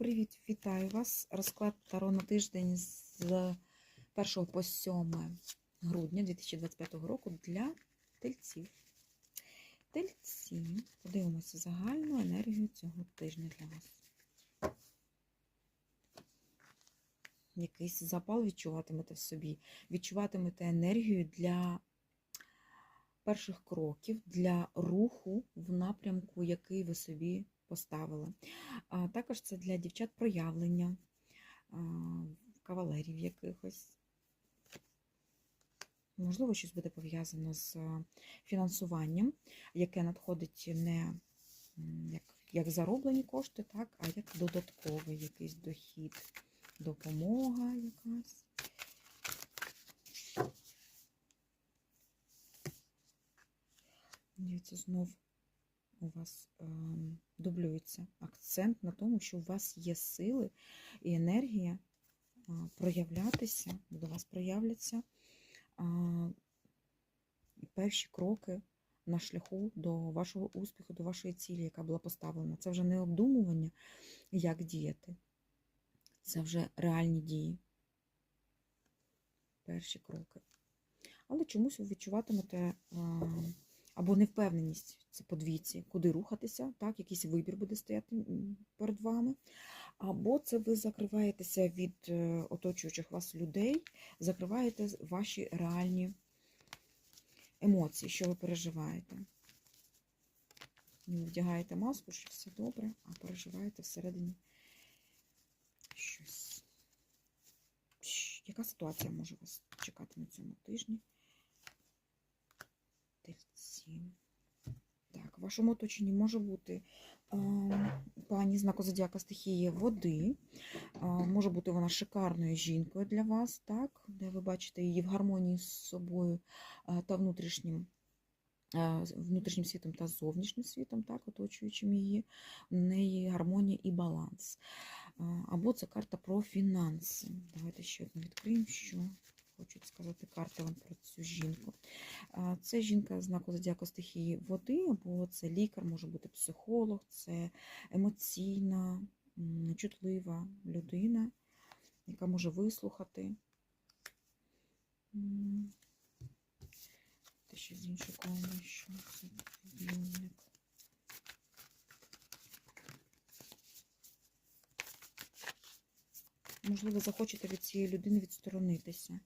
Привіт, вітаю вас. Розклад Таро на тиждень з 1 по 7 грудня 2025 року для тельців. Тельці. Подивимося загальну енергію цього тижня для вас. Якийсь запал відчуватимете в собі. Відчуватимете енергію для перших кроків, для руху в напрямку, який ви собі поставили. А Також це для дівчат проявлення, кавалерів якихось. Можливо, щось буде пов'язано з фінансуванням, яке надходить не як, як зароблені кошти, так, а як додатковий якийсь дохід, допомога якась. Дивіться, знов у вас ем, дублюється акцент на тому, що у вас є сили і енергія проявлятися, до вас проявляться перші кроки на шляху до вашого успіху, до вашої цілі, яка була поставлена. Це вже не обдумування, як діяти. Це вже реальні дії. Перші кроки. Але чомусь ви відчуватимете. Або невпевненість це по двійці, куди рухатися, так, якийсь вибір буде стояти перед вами. Або це ви закриваєтеся від е, оточуючих вас людей, закриваєте ваші реальні емоції, що ви переживаєте. Ви вдягаєте маску, що все добре, а переживаєте всередині щось. Яка ситуація може вас чекати на цьому тижні? Тельці. Так, в вашому оточенні може бути е, пані знаку зодіака стихії води. Е, може бути вона шикарною жінкою для вас, так, де ви бачите її в гармонії з собою е, та внутрішнім. е, Внутрішнім світом та зовнішнім світом, так, оточуючим її, в неї гармонія і баланс. Або це карта про фінанси. Давайте ще одну відкриємо, що хочуть сказати карти вам про цю жінку. Це жінка знаку зодіаку стихії води, або це лікар, може бути психолог, це емоційна, чутлива людина, яка може вислухати. Те ще з іншої колони, що це вільник. Можливо, захочете від цієї людини відсторонитися.